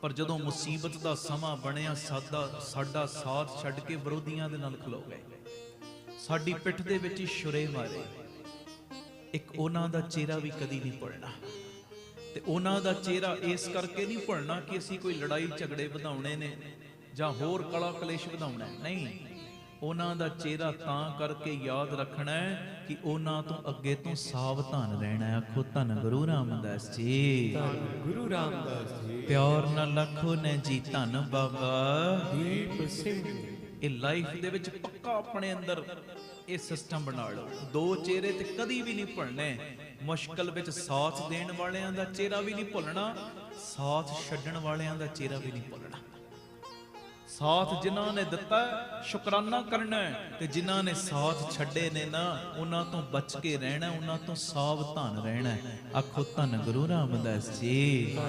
ਪਰ ਜਦੋਂ ਮੁਸੀਬਤ ਦਾ ਸਮਾਂ ਬਣਿਆ, ਸਾਦਾ ਸਾਡਾ ਸਾਥ ਛੱਡ ਕੇ ਵਿਰੋਧੀਆਂ ਦੇ ਨਾਲ ਖਲੋ ਗਏ। ਸਾਡੀ ਪਿੱਠ ਦੇ ਵਿੱਚ ਹੀ ਛੁਰੇ ਮਾਰੇ। ਇੱਕ ਉਹਨਾਂ ਦਾ ਚਿਹਰਾ ਵੀ ਕਦੀ ਨਹੀਂ ਭੁੱਲਣਾ। ਤੇ ਉਹਨਾਂ ਦਾ ਚਿਹਰਾ ਇਸ ਕਰਕੇ ਨਹੀਂ ਭੁੱਲਣਾ ਕਿ ਅਸੀਂ ਕੋਈ ਲੜਾਈ ਝਗੜੇ ਵਧਾਉਣੇ ਨੇ ਜਾਂ ਹੋਰ ਕਲਾ ਕਲੇਸ਼ ਵਧਾਉਣਾ ਨਹੀਂ। ਉਹਨਾਂ ਦਾ ਚਿਹਰਾ ਤਾਂ ਕਰਕੇ ਯਾਦ ਰੱਖਣਾ ਹੈ ਕਿ ਉਹਨਾਂ ਤੋਂ ਅੱਗੇ ਤੋਂ ਸਾਵਧਾਨ ਰਹਿਣਾ ਹੈ। ਆਖੋ ਧੰਨ ਗੁਰੂ ਰਾਮਦਾਸ ਜੀ। ਧੰਨ ਗੁਰੂ ਰਾਮਦਾਸ ਜੀ। ਪਿਆਰ ਨਾਲ ਲੱਖੋ ਨੇ ਜੀ ਧੰਨ ਬਾਬਾ। ਦੀਪ ਸਿੰਘ ਇਹ ਲਾਈਫ ਦੇ ਵਿੱਚ ਪੱਕਾ ਆਪਣੇ ਅੰਦਰ ਇਹ ਸਿਸਟਮ ਬਣਾ ਲਓ। ਦੋ ਚਿਹਰੇ ਤੇ ਕਦੀ ਵੀ ਨਹੀਂ ਭੁੱਲਣੇ। ਮੁਸ਼ਕਲ ਵਿੱਚ ਸਾਥ ਦੇਣ ਵਾਲਿਆਂ ਦਾ ਚਿਹਰਾ ਵੀ ਨਹੀਂ ਭੁੱਲਣਾ ਸਾਥ ਛੱਡਣ ਵਾਲਿਆਂ ਦਾ ਚਿਹਰਾ ਵੀ ਨਹੀਂ ਭੁੱਲਣਾ। ਸਾਥ ਜਿਨ੍ਹਾਂ ਨੇ ਦਿੱਤਾ ਸ਼ੁਕਰਾਨਾ ਕਰਨਾ ਤੇ ਜਿਨ੍ਹਾਂ ਨੇ ਸਾਥ ਛੱਡੇ ਨੇ ਨਾ, ਉਹਨਾਂ ਤੋਂ ਬਚ ਕੇ ਰਹਿਣਾ ਉਹਨਾਂ ਤੋਂ ਸਾਵਧਾਨ ਰਹਿਣਾ ਹੈ। ਆਖੋ ਧੰਨ ਗੁਰੂ ਰਾਮਦਾਸ ਜੀ ਧੰਨ